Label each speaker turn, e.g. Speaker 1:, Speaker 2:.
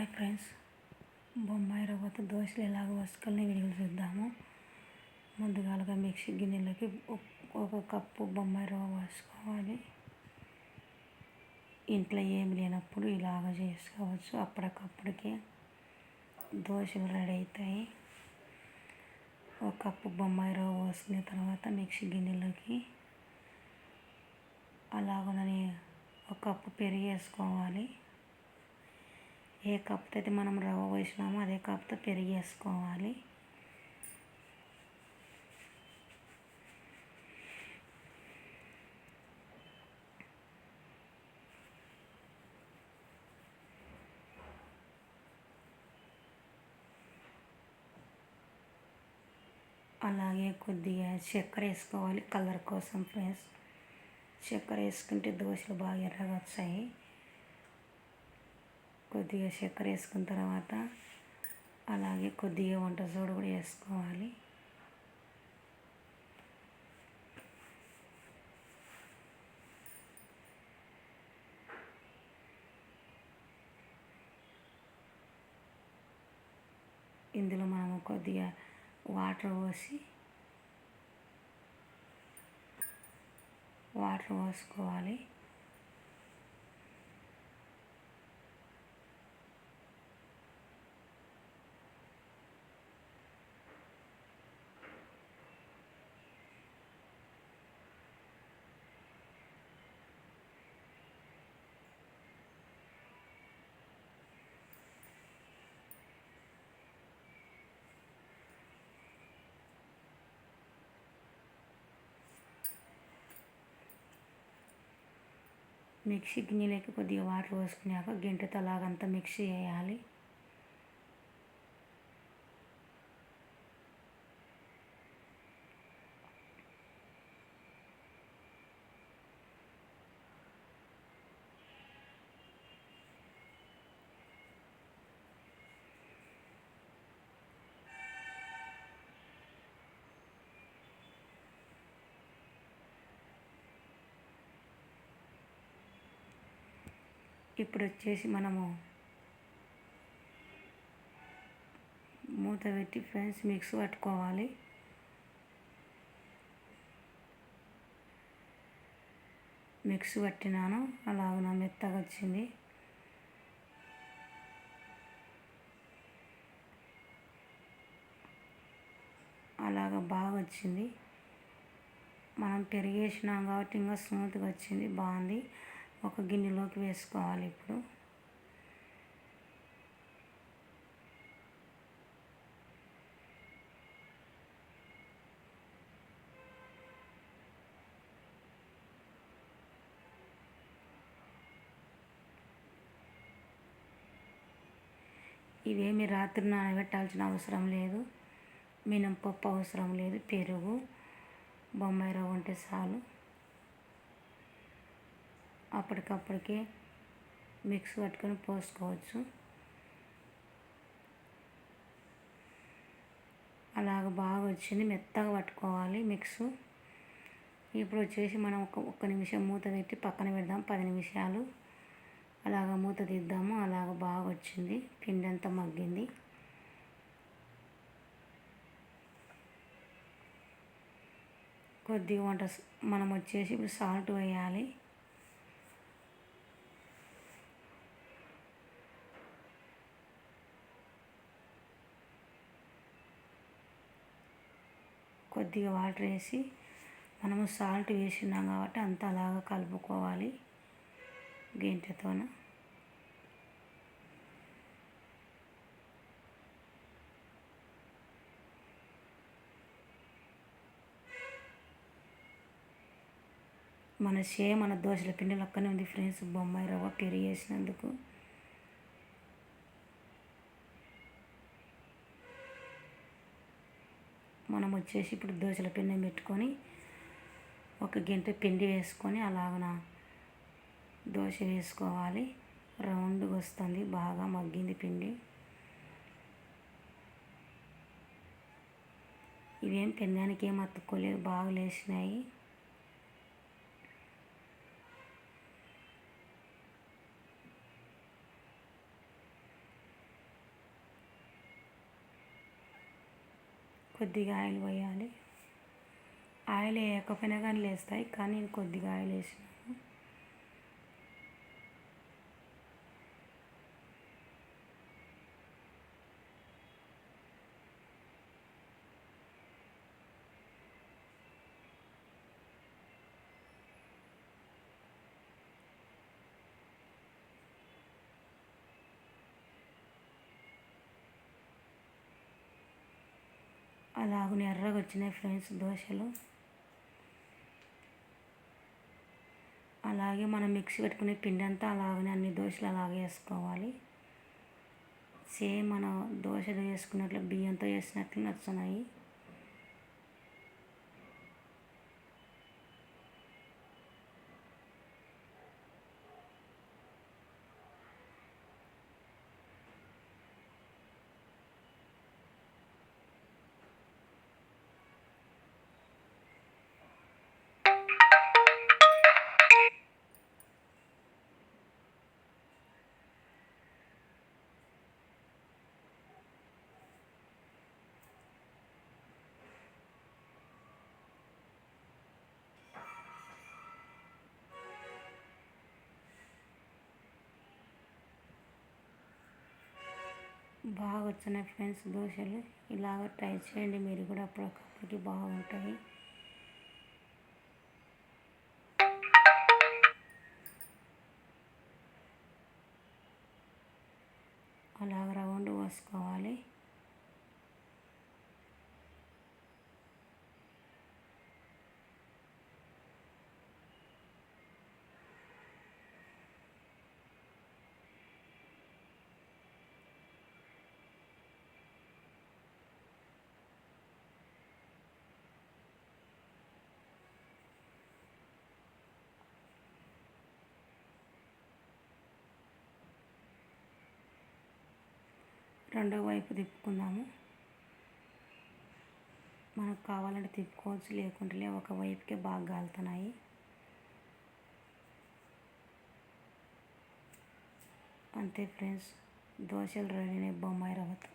Speaker 1: Hi friends. Bommai రవ్వతో దోశలు ఎలాగ వసుకల్ని వీడియోలు చూద్దాము. ముందుగాలుగా మిక్సీ గిన్నెలకి ఒక కప్పు బొమ్మాయి రవ్వ వేసుకోవాలి. ఇంట్లో ఏమి లేనప్పుడు ఇలాగ చేసుకోవచ్చు. అప్పటికప్పటికే దోశలు రెడీ అవుతాయి ఒక కప్పు బొమ్మాయి రవ్వ పోసుకున్న తర్వాత మిక్సీ గిన్నెలోకి అలాగనే ఒక కప్పు పెరిగేసుకోవాలి ఏ కప్తో అయితే మనం రవ్వ వేసినామో అదే కప్తో పెరిగేసుకోవాలి. అలాగే కొద్దిగా చక్కెర వేసుకోవాలి కలర్ కోసం ఫ్రెండ్స్. చక్కెర వేసుకుంటే దోశలు బాగా ఎర్రగా వచ్చాయి. కొద్దిగా చక్కెర వేసుకున్న తర్వాత అలాగే కొద్దిగా వంట సోడా కూడా వేసుకోవాలి. ఇందులో మనము కొద్దిగా వాటర్ పోసి వాటర్ పోసుకోవాలి. మిక్సీ గిన్నెలోకి కొద్దిగా వాటర్ పోసుకున్నాక గింటతో అలాగంతా మిక్సీ చేయాలి. ఇప్పుడు వచ్చేసి మనము మూత పెట్టి ఫ్రెండ్స్ మిక్స్ పట్టుకోవాలి. మిక్స్ పట్టినాను అలాగ నా మెత్తగా వచ్చింది. అలాగ బాగా వచ్చింది. మనం పెరిగేసినాం కాబట్టి ఇంకా స్మూత్గా వచ్చింది బాగుంది. ఒక గిన్నెలోకి వేసుకోవాలి ఇప్పుడు. ఇవేమి రాత్రి నానబెట్టాల్సిన అవసరం లేదు. మినపప్పు అవసరం లేదు. పెరుగు బొమ్మాయి రవ్వ ఉంటే చాలు. అప్పటికప్పటికే మిక్స్ పట్టుకొని పోసుకోవచ్చు. అలాగ బాగా వచ్చింది మెత్తగా పట్టుకోవాలి మిక్స్. ఇప్పుడు వచ్చేసి మనం ఒక ఒక్క నిమిషం మూత పెట్టి పక్కన పెడదాం పది నిమిషాలు. అలాగ మూత తీద్దాము అలాగ బాగా వచ్చింది పిండి అంతా మగ్గింది. కొద్దిగా వంట మనం వచ్చేసి ఇప్పుడు సాల్ట్ వేయాలి. కొద్దిగా వాటర్ వేసి మనము సాల్ట్ వేసినాం కాబట్టి అంత అలాగా కలుపుకోవాలి గెంటెతోన. మన షే మన దోశల పిండి లక్కనే ఉంది ఫ్రెండ్స్ బొమ్మాయి రవ్వ పెరిగేసినందుకు మనం వచ్చేసి ఇప్పుడు దోశల పిండి పెట్టుకొని ఒక గంట పిండి వేసుకొని అలాగన దోశ వేసుకోవాలి. రౌండ్గా వస్తుంది బాగా మగ్గింది పిండి. ఇవేం తినడానికి ఏం అతుక్కోలేదు బాగా లేచినాయి. కొద్దిగా ఆయిల్ పోయాలి. ఆయిల్ వేయకపోయినా కానీ లేస్తాయి కానీ నేను కొద్దిగా ఆయిల్ వేసిన అలాగనే ఎర్రగా వచ్చినాయి ఫ్రెండ్స్ దోశలు. అలాగే మనం మిక్సీ పెట్టుకునే పిండి అంతా అలాగనే అన్ని దోశలు అలాగే వేసుకోవాలి. సేమ్ మన దోశలు వేసుకున్నట్లు బియ్యంతో వేసినట్లు నచ్చున్నాయి బాగా వచ్చినాయి ఫ్రెండ్స్ దోశలు. ఇలాగ ట్రై చేయండి. మీరు కూడా అప్పటికప్పటికి బాగుంటాయి. అలాగ రౌండ్ పోసుకోవాలి. రెండో వైపు తిప్పుకుందాము. మనకు కావాలంటే తిప్పుకోవచ్చు లేకుంటే ఒక వైపుకే బాగా కాలుతున్నాయి అంతే ఫ్రెండ్స్ దోశలు రెడీ బొమ్మాయి రవ్వతో.